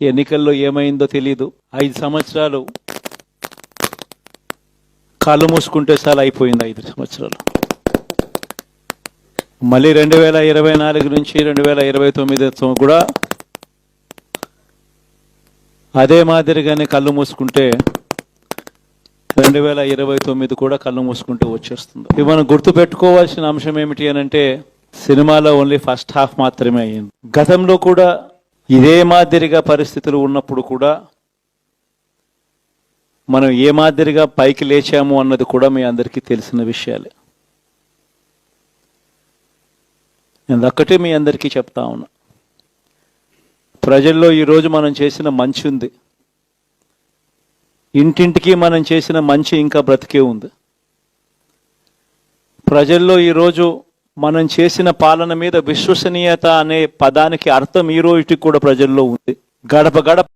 ఎన్నికల్లో ఏమైందో తెలియదు ఐదు సంవత్సరాలు కళ్ళు మూసుకుంటే చాలా అయిపోయింది ఐదు సంవత్సరాలు. మళ్ళీ రెండు వేల ఇరవై నాలుగు నుంచి రెండు వేల ఇరవై తొమ్మిది కూడా అదే మాదిరిగానే కళ్ళు మూసుకుంటే రెండు వేల ఇరవై తొమ్మిది కూడా కళ్ళు మూసుకుంటూ వచ్చేస్తుంది. ఇవి మనం గుర్తు పెట్టుకోవాల్సిన అంశం ఏమిటి అని అంటే సినిమాలో ఓన్లీ ఫస్ట్ హాఫ్ మాత్రమే అయ్యింది గతంలో కూడా ఇదే మాదిరిగా పరిస్థితులు ఉన్నప్పుడు కూడా మనం ఏ మాదిరిగా పైకి లేచాము అన్నది కూడా మీ అందరికీ తెలిసిన విషయాలే. నేను ఒక్కటే మీ అందరికీ చెప్తా ఉన్నా. ప్రజల్లో ఈరోజు మనం చేసిన మంచి ఉంది. ఇంటింటికి మనం చేసిన మంచి ఇంకా బ్రతికే ఉంది. ప్రజల్లో ఈరోజు మనం చేసిన పాలన మీద విశ్వసనీయత అనే పదానికి అర్థం ఈ రోజుకి కూడా ప్రజల్లో ఉంది. గడప గడప